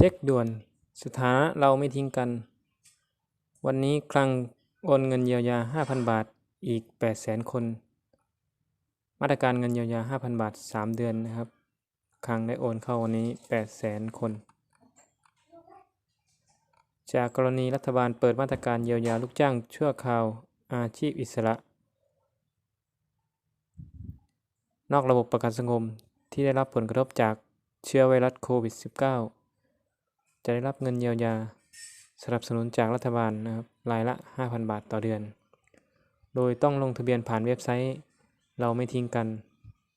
เช็คด่วน สถานะเราไม่ทิ้งกัน วันนี้คลังโอนเงินเยียวยา 5,000 บาทอีก 800,000 คน มาตรการเงินเยียวยา 5,000 บาท 3 เดือนนะครับคลังได้โอนเข้าวันนี้ 800,000 คน จากกรณีรัฐบาลเปิดมาตรการเยียวยาลูกจ้างชั่วคราวอาชีพอิสระ นอกระบบประกันสังคมที่ได้รับผลกระทบจากเชื้อไวรัสโควิด -19 จะได้รับเงินเยียวยา สนับสนุนจากรัฐบาลนะครับรายละ 5,000 บาทต่อเดือน โดยต้องลงทะเบียนผ่านเว็บไซต์เราไม่ทิ้งกัน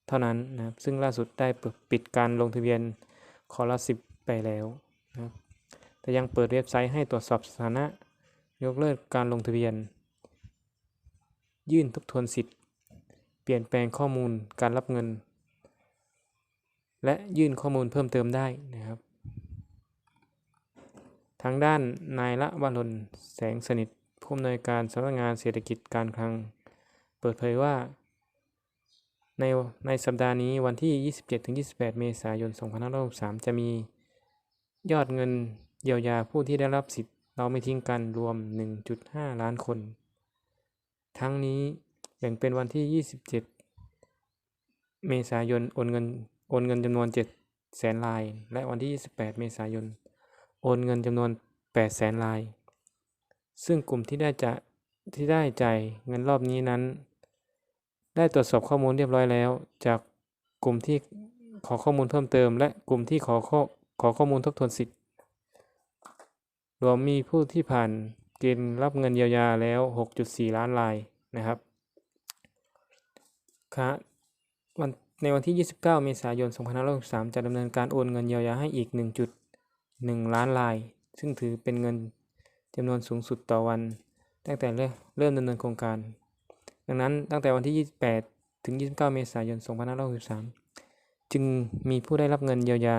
เท่านั้นนะครับ ซึ่งล่าสุดได้ปิดการลงทะเบียนคอร์สสิบไปแล้วนะครับแต่ยังเปิดเว็บไซต์ให้ตรวจสอบสถานะ ยกเลิกการลงทะเบียน ยื่นทบทวนสิทธิ์ เปลี่ยนแปลงข้อมูลการรับเงิน และยื่นข้อมูลเพิ่มเติมได้นะครับ ทางด้านนายละวรนแสงสนิทผู้อำนวยการสำนักงานเศรษฐกิจการคลัง เปิดเผยว่า ในในสัปดาห์นี้วันที่ 27-28 เมษายน 2563 จะมียอดเงินเยียวยาผู้ที่ได้รับสิทธิ์เราไม่ทิ้งกันรวม 1.5 ล้านคน ทั้งนี้แบ่งเป็นวันที่ 27 เมษายนโอนเงินโอนเงินจำนวน 7 แสนลาย และวันที่ 28 เมษายน โอนเงินจำนวน 8 แสนลาย ซึ่งกลุ่มที่ได้จะที่ได้จ่ายเงินรอบนี้นั้น ได้ตรวจสอบข้อมูลเรียบร้อยแล้ว จากกลุ่มที่ขอข้อมูลเพิ่มเติม และกลุ่มที่ขอข้อขอข้อมูลทบทวนสิทธิ์ รวมมีผู้ที่ผ่านเกณฑ์รับเงินเยียวยาแล้ว 6.4 ล้านรายนะครับครับวันในวันที่ 29 เมษายน 2563 จะดำเนินการโอนเงินเยียวยาให้อีก 1 ล้านราย ซึ่งถือเป็นเงินจำนวนสูงสุดต่อวัน ตั้งแต่เริ่มดำเนินโครงการ ดังนั้นตั้งแต่วันที่ 28 ถึง 29 เมษายน 2563 จึงมีผู้ได้รับเงินเยียวยา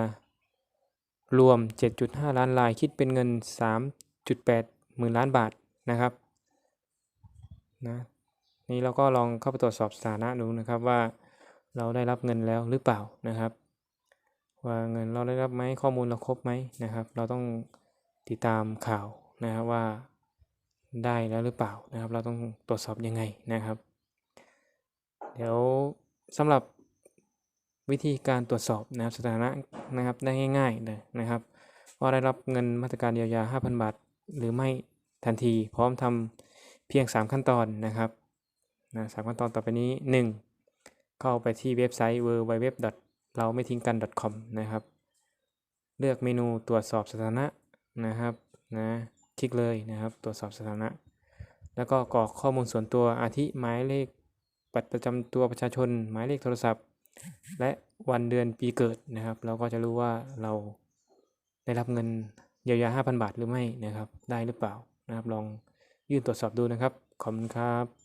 รวม 7.5 ล้านราย คิดเป็นเงิน 3.8 หมื่นล้านบาทนะครับนะนี้เราก็ลองเข้าไปตรวจสอบสถานะดูนะครับว่าเราได้รับเงินแล้วหรือเปล่านะครับ ว่าเงินเราได้รับไหมข้อมูลเราครบไหมนะครับ เราต้องติดตามข่าวนะครับว่าได้แล้วหรือเปล่านะครับ เราต้องตรวจสอบยังไงนะครับ เดี๋ยวสำหรับวิธีการตรวจสอบนะครับสถานะนะครับได้ง่ายๆเลยนะครับ ว่าได้รับเงินมาตรการเยียวยา 5,000 บาท หรือไม่ทันทีพร้อมทำเพียง 3 ขั้นตอนนะครับนะสขั้นตอนต่อไปนี้ 1. เข้าไปที่เว็บไซต์ www เราไม่ทิ้งกัน .com นะครับ เลือกเมนูตรวจสอบสถานะนะครับนะคลิกเลยนะครับ ตรวจสอบสถานะ แล้วก็กรอกข้อมูลส่วนตัวอาทิหมายเลขบัตรประจำตัวประชาชน หมายเลขโทรศัพท์ และวันเดือนปีเกิดนะครับ เราก็จะรู้ว่าเราได้รับเงินเยียวยา 5,000 บาทหรือไม่นะครับ ได้หรือเปล่านะครับ ลองยื่นตรวจสอบดูนะครับ ขอบคุณครับ